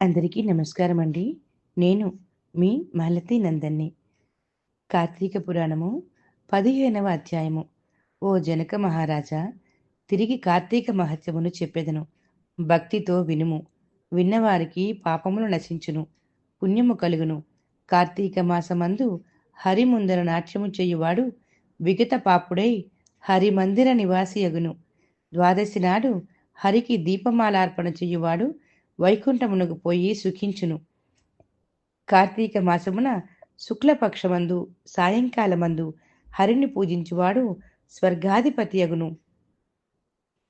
అందరికీ నమస్కారం అండి. నేను మీ మాలతి నందన్ని. కార్తీక పురాణము పదిహేనవ అధ్యాయము. ఓ జనక మహారాజా తిరిగి కార్తీక మహత్యమును చెప్పెదను. భక్తితో వినుము. విన్నవారికి పాపములు నశించును. పుణ్యము కలుగును. కార్తీక మాసమందు హరిముందర నాట్యము చేయువాడు విగత పాపుడై హరిమందిర నివాసియగును. ద్వాదశి నాడు హరికి దీపమాలార్పణ చేయువాడు వైకుంఠమునకు పోయి సుఖించును. కార్తీక మాసమున శుక్లపక్షమందు సాయంకాలమందు హరిని పూజించువాడు స్వర్గాధిపతి అగును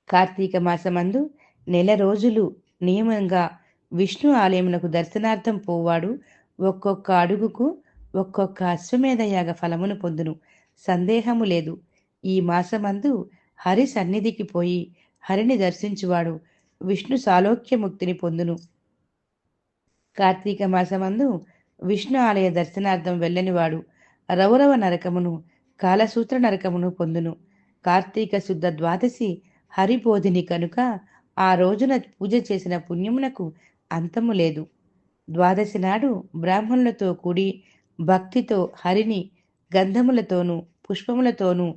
కార్తీక మాసమందు నెల రోజులు నియమంగా విష్ణు ఆలయమునకు దర్శనార్థం పోవాడు ఒక్కొక్క అడుగుకు ఒక్కొక్క అశ్వమేధయాగ ఫలమును పొందును. సందేహము లేదు. ఈ మాసమందు హరి సన్నిధికి పోయి హరిని దర్శించువాడు విష్ణు సాలోక్యముక్తిని పొందును. కార్తీక మాసమందు విష్ణు ఆలయ దర్శనార్థం వెళ్ళనివాడు రౌరవ నరకమును కాలసూత్ర నరకమును పొందును. కార్తీక శుద్ధ ద్వాదశి హరిబోధిని కనుక ఆ రోజున పూజ చేసిన పుణ్యమునకు అంతము లేదు. ద్వాదశి నాడు బ్రాహ్మణులతో కూడి భక్తితో హరిని గంధములతోనూ పుష్పములతోనూ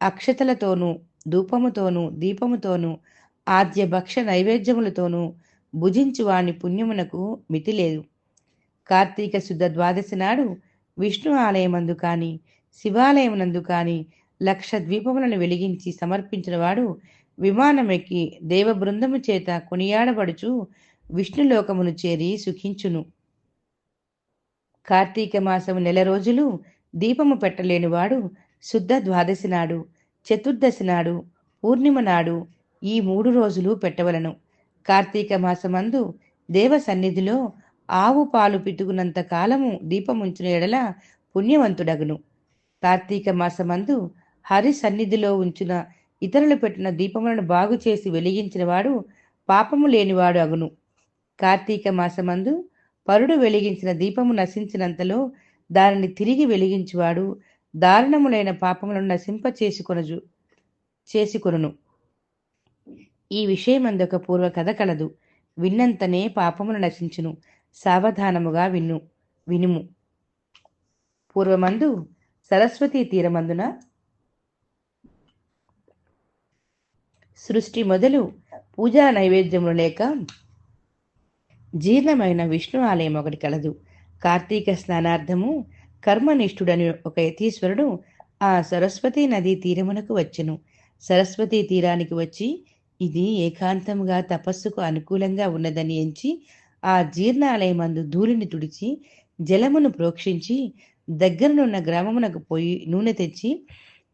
అక్షతలతోనూ ధూపముతోనూ దీపముతోనూ ఆద్య భక్ష నైవేద్యములతోనూ భుజించు వాని పుణ్యమునకు మితి లేదు. కార్తీక శుద్ధ ద్వాదశి నాడు విష్ణు ఆలయమందు కాని శివాలయమునందు కాని లక్ష ద్వీపములను వెలిగించి సమర్పించిన వాడు విమానమెక్కి దేవ బృందము చేత కొనియాడబడుచు విష్ణులోకమును చేరి సుఖించును. కార్తీక మాసము నెల రోజులు దీపము పెట్టలేనివాడు శుద్ధ ద్వాదశి నాడు చతుర్దశి నాడు పూర్ణిమ నాడు ఈ మూడు రోజులు పెట్టవలను. కార్తీక మాసమందు దేవ సన్నిధిలో ఆవు పాలు పిటుకునంత కాలము దీపముంచిన ఎడల పుణ్యవంతుడగును. కార్తీక మాసమందు హరి సన్నిధిలో ఉంచిన ఇతరులు పెట్టిన దీపములను బాగు చేసి వెలిగించిన వాడు పాపము లేనివాడు అగును. కార్తీక మాసమందు పరుడు వెలిగించిన దీపము నశించినంతలో దానిని తిరిగి వెలిగించువాడు దారుణములైన పాపములను నశింప చేసుకొనజు చేసుకొనును. ఈ విషయమందొక పూర్వ కథ కలదు. విన్నంతనే పాపమును నశించును. సావధానముగా విన్ను వినుము. పూర్వమందు సరస్వతీ తీరమందున సృష్టి మొదలు పూజా నైవేద్యములు లేక జీర్ణమైన విష్ణు ఆలయం ఒకటి కలదు. కార్తీక స్నానార్థము కర్మనిష్ఠుడని ఒక యతీశ్వరుడు ఆ సరస్వతీ నదీ తీరమునకు వచ్చెను. సరస్వతీ తీరానికి వచ్చి ఇది ఏకాంతముగా తపస్సుకు అనుకూలంగా ఉన్నదని ఎంచి ఆ జీర్ణాలయమందు ధూళిని తుడిచి జలమును ప్రోక్షించి దగ్గరనున్న గ్రామమునకు పోయి నూనె తెచ్చి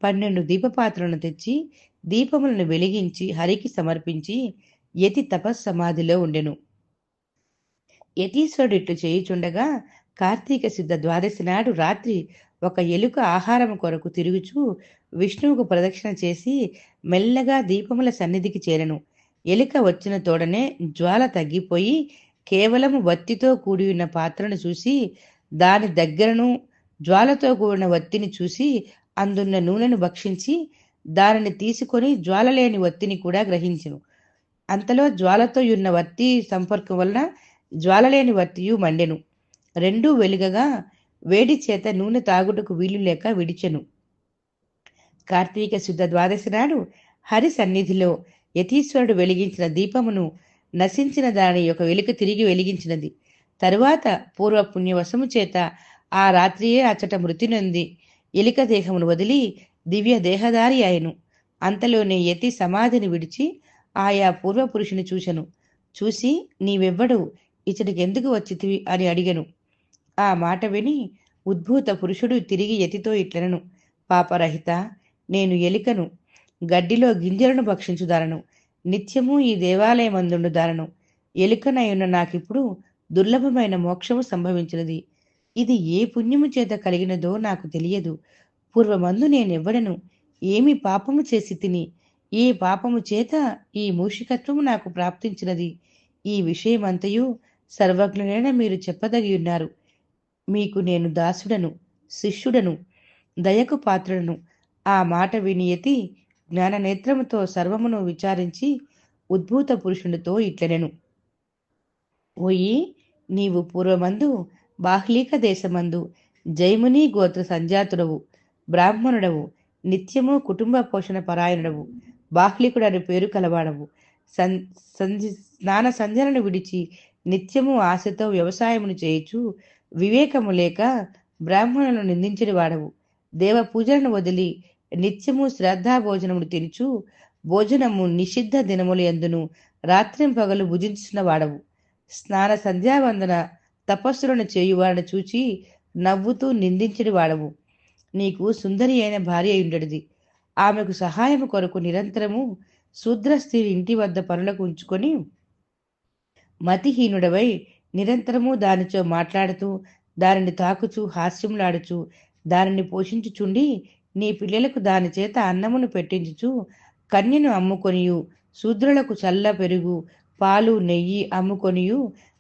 పన్నెండు దీపపాత్రలను తెచ్చి దీపములను వెలిగించి హరికి సమర్పించి యతి తపస్సమాధిలో ఉండెను. యతీశ్వరుడు ఇట్లు చేయుచుండగా కార్తీక శుద్ధ ద్వాదశి నాడు రాత్రి ఒక ఎలుక ఆహారం కొరకు తిరుగుచూ విష్ణువుకు ప్రదక్షిణ చేసి మెల్లగా దీపముల సన్నిధికి చేరెను. ఎలుక వచ్చిన తోడనే జ్వాల తగ్గిపోయి కేవలము వత్తితో కూడి ఉన్న పాత్రను చూసి దాని దగ్గరను జ్వాలతో కూడిన వత్తిని చూసి అందున్న నూనెను భక్షించి దానిని తీసుకొని జ్వాల లేని వత్తిని కూడా గ్రహించును. అంతలో జ్వాలతో ఉన్న వత్తి సంపర్కం వలన జ్వాల లేని వత్తియు మండెను. రెండూ వెలుగగా వేడి చేత నూనె తాగుటకు వీలు లేక విడిచెను. కార్తీక శుద్ధ ద్వాదశి నాడు హరి సన్నిధిలో యతీశ్వరుడు వెలిగించిన దీపమును నశించిన దాని యొక్క వెలుక తిరిగి వెలిగించినది. తరువాత పూర్వ పుణ్యవశము చేత ఆ రాత్రియే అచ్చట మృతి నొంది ఎలిక దేహమును వదిలి దివ్య దేహదారి ఆయను అంతలోనే యతి సమాధిని విడిచి ఆయా పూర్వపురుషుని చూశను చూసి నీవెవ్వడు? ఇచ్చటికి ఎందుకు వచ్చితివి? అని అడిగను. ఆ మాట విని ఉద్భూత పురుషుడు తిరిగి యతితో ఇట్లనను పాపరహిత నేను ఎలికను గడ్డిలో గింజలను భక్షించుదారను నిత్యము ఈ దేవాలయమందుండుదారను ఎలుకనయున్న నాకిప్పుడు దుర్లభమైన మోక్షము సంభవించినది. ఇది ఏ పుణ్యము చేత కలిగినదో నాకు తెలియదు. పూర్వమందు నేనెవ్వడను. ఏమి పాపము చేసి తిని ఏ పాపము చేత ఈ మూషికత్వము నాకు ప్రాప్తించినది? ఈ విషయమంతయు సర్వజ్ఞులైన మీరు చెప్పదగి ఉన్నారు మీకు నేను దాసుడను శిష్యుడను దయకు పాత్రుడను. ఆ మాట వినియతి జ్ఞాననేత్రముతో సర్వమును విచారించి ఉద్భూత పురుషునితో ఇట్లనెను. ఓయి నీవు పూర్వమందు బాహ్లీక దేశమందు జైముని గోత్ర సంజాతుడవు బ్రాహ్మణుడవు నిత్యము కుటుంబ పోషణ పరాయణుడవు బాహ్లికుడని పేరు కలవాడవు. సన్ సంధి స్నాన సంధ్యలను విడిచి నిత్యము ఆశతో వ్యవసాయమును చేయుచు వివేకము లేక బ్రాహ్మణులను నిందించిన వాడవు. దేవ పూజలను వదిలి నిత్యము శ్రద్ధా భోజనమును తినుచు భోజనము నిషిద్ధ దినములు ఎందును రాత్రిం పగలు భుజించిన వాడవు. స్నాన సంధ్యావందన తపస్సులను చేయువారిని చూచి నవ్వుతూ నిందించడి వాడవు. నీకు సుందరి అయిన భార్య అయిండడిది ఆమెకు సహాయము కొరకు నిరంతరము శూద్రస్త్రీ ఇంటి వద్ద పనులకు ఉంచుకొని మతిహీనుడవై నిరంతరము దానితో మాట్లాడుతూ దానిని తాకుచూ హాస్యములాడుచు దానిని పోషించుచుండి నీ పిల్లలకు దాని చేత అన్నమును పెట్టించుచు కన్యను అమ్ముకొనియు శూద్రులకు చల్ల పెరుగు పాలు నెయ్యి అమ్ముకొనియు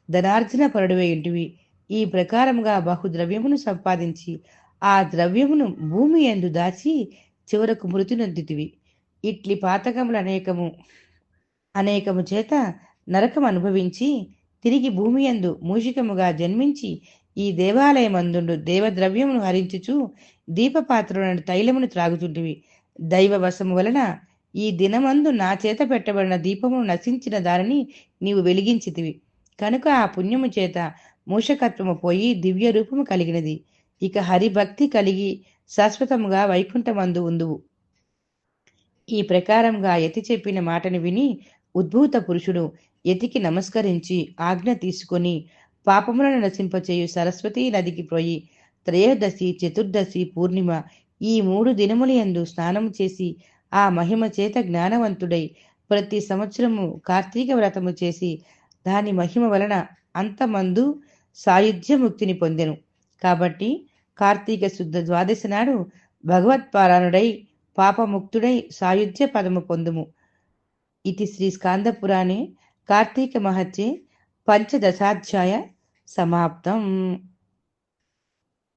ధనార్జన పరుడువే ఇంటివి ఈ ప్రకారముగా బహుద్రవ్యమును సంపాదించి ఆ ద్రవ్యమును భూమి ఎందు దాచి చివరకు మృతి నొందితివి ఇట్లి పాతకములు అనేకము అనేకము చేత నరకం అనుభవించి తిరిగి భూమి యందు మూషికముగా జన్మించి ఈ దేవాలయమందుండు దేవద్రవ్యమును హరించుచు దీపపాత్రులను తైలమును త్రాగుతుంటివి. దైవవశము వలన ఈ దినమందు నా చేత పెట్టబడిన దీపమును నశించిన దానిని నీవు వెలిగించితివి. కనుక ఆ పుణ్యము చేత మూషకత్వము పోయి దివ్య రూపము కలిగినది. ఇక హరిభక్తి కలిగి శాశ్వతముగా వైకుంఠమందు ఉందువు. ఈ ప్రకారంగా ఎతి చెప్పిన మాటను విని ఉద్భూత పురుషుడు ఎతికి నమస్కరించి ఆజ్ఞ తీసుకొని పాపములను నశింపచేయు సరస్వతీ నదికి పోయి త్రయోదశి చతుర్దశి పూర్ణిమ ఈ మూడు దినముల యందు స్నానము చేసి ఆ మహిమ చేత జ్ఞానవంతుడై ప్రతి సంవత్సరము కార్తీక వ్రతము చేసి దాని మహిమ వలన అంతమందు సాయుధ్య ముక్తిని పొందెను. కాబట్టి కార్తీక శుద్ధ ద్వాదశి నాడు భగవత్పారాయణుడై పాపముక్తుడై సాయుధ్య పదము పొందుము. ఇది శ్రీ స్కాందపురాణే కార్తీక మహత్యే పంచదశాధ్యాయ సమాప్తం